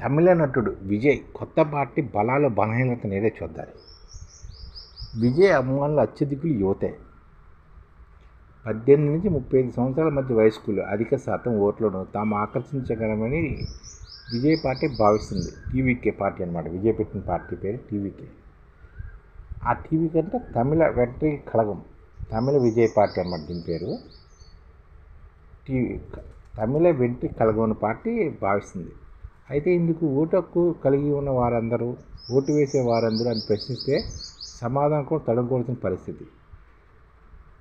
తమిళ నటుడు విజయ్ కొత్త పార్టీ బలాలు బలహీనత నేడే చూద్దాలి. విజయ్ అభిమానులు అత్యధికులు యువతే. పద్దెనిమిది నుంచి ముప్పై ఐదు సంవత్సరాల మధ్య వయస్కులు అధిక శాతం ఓట్లను తాము ఆకర్షించగలమని విజయ్ పార్టీ భావిస్తుంది. టీవీకే పార్టీ అనమాట విజయ్ పెట్టిన పార్టీ పేరు టీవీకే. ఆ టీవీ కంటే తమిళ వెంట్రీ కళగం తమిళ విజయ్ పార్టీ అనమాట దీని పేరు. టీవీ తమిళ వెంట్రీ కళగం పార్టీ భావిస్తుంది. అయితే ఇందుకు ఓటు హక్కు కలిగి ఉన్న వారందరూ ఓటు వేసే వారందరూ అని ప్రశ్నిస్తే సమాధానం కూడా తడుకోవాల్సిన పరిస్థితి.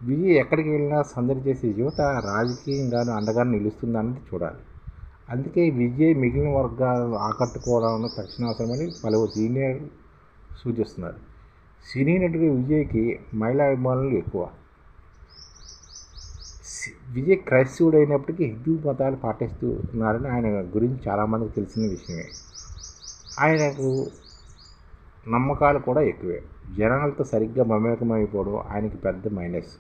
విజయ్ ఎక్కడికి వెళ్ళినా సందడి చేసే యువత రాజకీయంగాను అండగా నిలుస్తుందన్నది చూడాలి. అందుకే విజయ్ మిగిలిన వర్గాలను ఆకట్టుకోవడం తక్షణ అవసరమని పలువురు సీనియర్ సూచిస్తున్నారు. సినీ నటుడు విజయ్కి మహిళా అభిమానులు ఎక్కువ. విజయ్ క్రైస్తవుడు అయినప్పటికీ హిందూ మతాలు పాటిస్తూ ఉన్నారని ఆయన గురించి చాలామందికి తెలిసిన విషయమే. ఆయనకు నమ్మకాలు కూడా ఎక్కువే. జనాలతో సరిగ్గా మమేకమైపోవడం ఆయనకి పెద్ద మైనస్.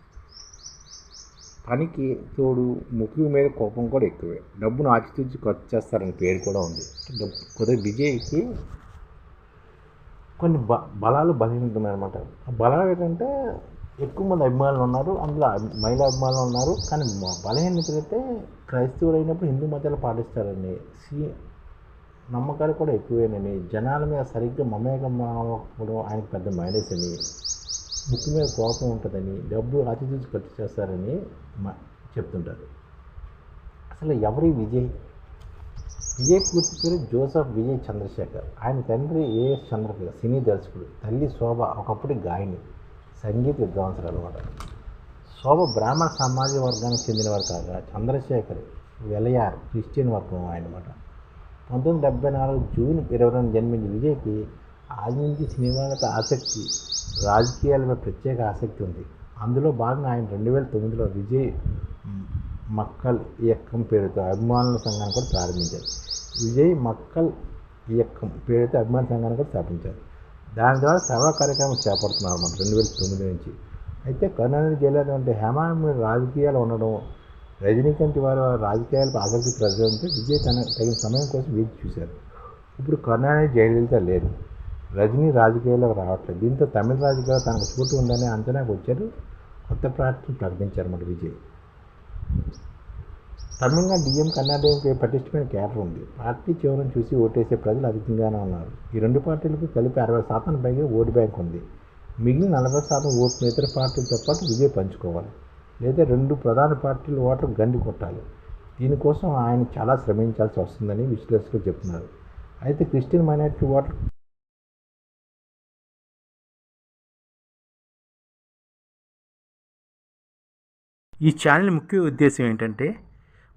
పనికి తోడు ముఖ్యం మీద కోపం కూడా ఎక్కువే. డబ్బును ఆచితూచి ఖర్చు చేస్తారని పేరు కూడా ఉంది. కొద్దిగా విజయ్కి కొన్ని బ బలాలు బలహీనతున్నాయన్నమాట ఆ బలాలు ఏంటంటే ఎక్కువ మంది అభిమానులు ఉన్నారు అందులో మహిళా అభిమానులు ఉన్నారు. కానీ బలహీనతలైతే అయితే క్రైస్తవులు అయినప్పుడు హిందూ మతాలు పాటిస్తారండి. సి నమ్మకాలు కూడా ఎక్కువేనండి. జనాల మీద సరిగ్గా మమేకం అవ్వకపోవడం ఆయనకు పెద్ద మైనస్ అని ముక్కు మీద కోపం ఉంటుందని డబ్బు అతిథి ఖర్చు చేస్తారని చెప్తుంటారు. అసలు ఎవరి విజయ్? విజయ్ పూర్తి పేరు జోసఫ్ విజయ్ చంద్రశేఖర్. ఆయన తండ్రి ఏఎస్ చంద్రశేఖర్ సినీ దర్శకుడు. తల్లి శోభ ఒకప్పటి గాయని. సంగీత విద్వాంసులు అనమాట శోభ బ్రాహ్మణ సమాజ వర్గానికి చెందినవారు కాగా చంద్రశేఖర్ వెలయార్ క్రిస్టియన్ వర్గం ఆయనమాట. పంతొమ్మిది డెబ్బై నాలుగు జూన్ ఇరవై రెండు జన్మించిన విజయ్కి ఆది నుంచి సినిమాగత ఆసక్తి రాజకీయాలపై ప్రత్యేక ఆసక్తి ఉంది. అందులో భాగంగా ఆయన రెండు వేల తొమ్మిదిలో విజయ్ మక్కల్ ఇయక్కం పేరుతో అభిమానుల సంఘాన్ని కూడా ప్రారంభించారు. విజయ్ మక్కల్ ఇయక్కం పేరుతో అభిమాన సంఘాన్ని కూడా స్థాపించారు. దాని ద్వారా సేవా కార్యక్రమం చేపడుతున్నారు అన్నమాట రెండు వేల తొమ్మిది నుంచి. అయితే కర్ణాటక జయలలిత అంటే హేమాయణ రాజకీయాలు ఉండడం రజనీకాంత్ వారు రాజకీయాలకు ఆసక్తి ప్రజలంటే విజయ్ తన తగిన సమయం కోసం వేచి చూశారు. ఇప్పుడు కరుణానిధి జయలలిత లేదు. రజనీ రాజకీయాల్లోకి రావట్లేదు. దీంతో తమిళ రాజకీయాలు తనకు చోటు ఉందని అంచనాకు వచ్చారు కొత్త పార్టీని ప్రకటించారు అన్నమాట విజయ్. తమిళనాడు డిఎం కర్ణాటకకి పటిష్టమైన క్యాడర్ ఉంది. పార్టీ చివరను చూసి ఓటేసే ప్రజలు అధికంగానే ఉన్నారు. ఈ రెండు పార్టీలకు కలిపి అరవై శాతం పైగా ఓటు బ్యాంక్ ఉంది. మిగిలిన నలభై శాతం ఓట్లు ఇతర పార్టీలతో పాటు విజయ పంచుకోవాలి. లేదా రెండు ప్రధాన పార్టీలు ఓటర్ గండి కొట్టాలి. దీనికోసం ఆయన చాలా శ్రమించాల్సి వస్తుందని విశ్లేషకులు చెప్తున్నారు. అయితే క్రిస్టియన్ మైనారిటీ ఓటర్ ఈ ఛానల్ ముఖ్య ఉద్దేశం ఏంటంటే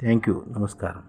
థ్యాంక్ యూ నమస్కారం